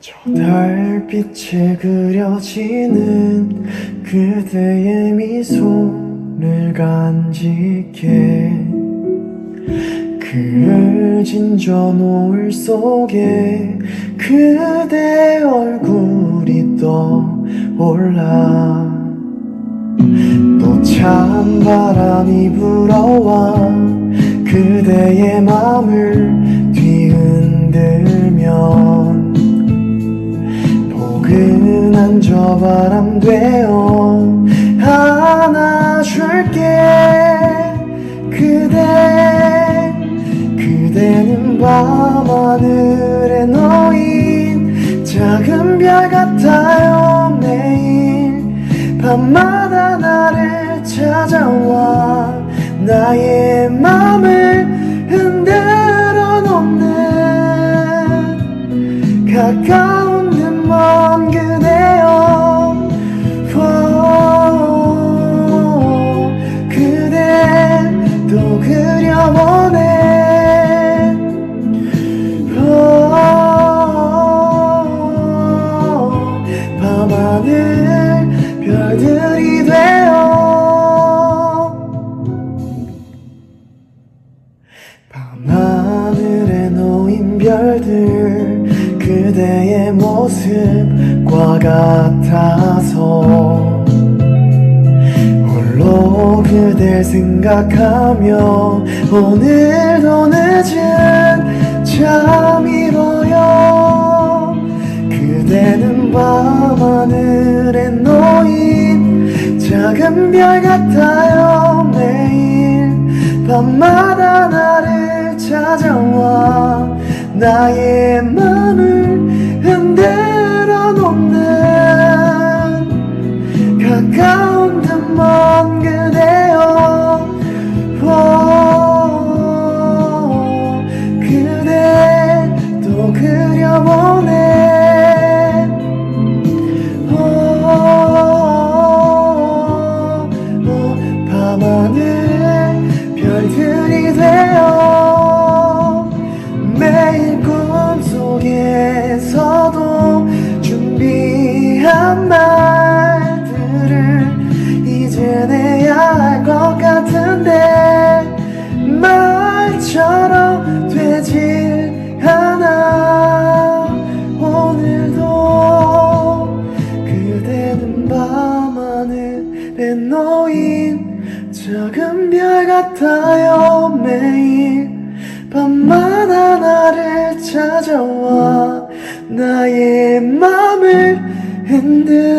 저 달빛에 그려지는 그대의 미소를 간직해 그 진저 노을 속에 그대 얼굴이 떠올라 또 찬 바람이 불어와 그대의 맘을 저 바람 되어 안아줄게. 그대 그대는 밤하늘에 놓인 작은 별 같아요 매일. 밤마다 나를 찾아와 나의 맘을 흔들어 놓는 가까운 듯먼 그대 밤하늘에 놓인 별들 그대의 모습과 같아서 홀로 그댈 생각하며 오늘도 늦은 잠이 로요. 그대는 밤하늘에 놓인 작은 별 매일 밤마다 나를 찾아와 나의 맘을 흔들어 놓는 가까운 듯먼 그대여. 오, 그대 또 그려보네 되어 매일 꿈속에서도 준비한 말들을 이제 내야 할 것 같은데 말처럼 되질 않아. 오늘도 그대는 밤하늘에 놓인 작은 별 같아요 매일. 밤마다 나를 찾아와 나의 맘을 흔들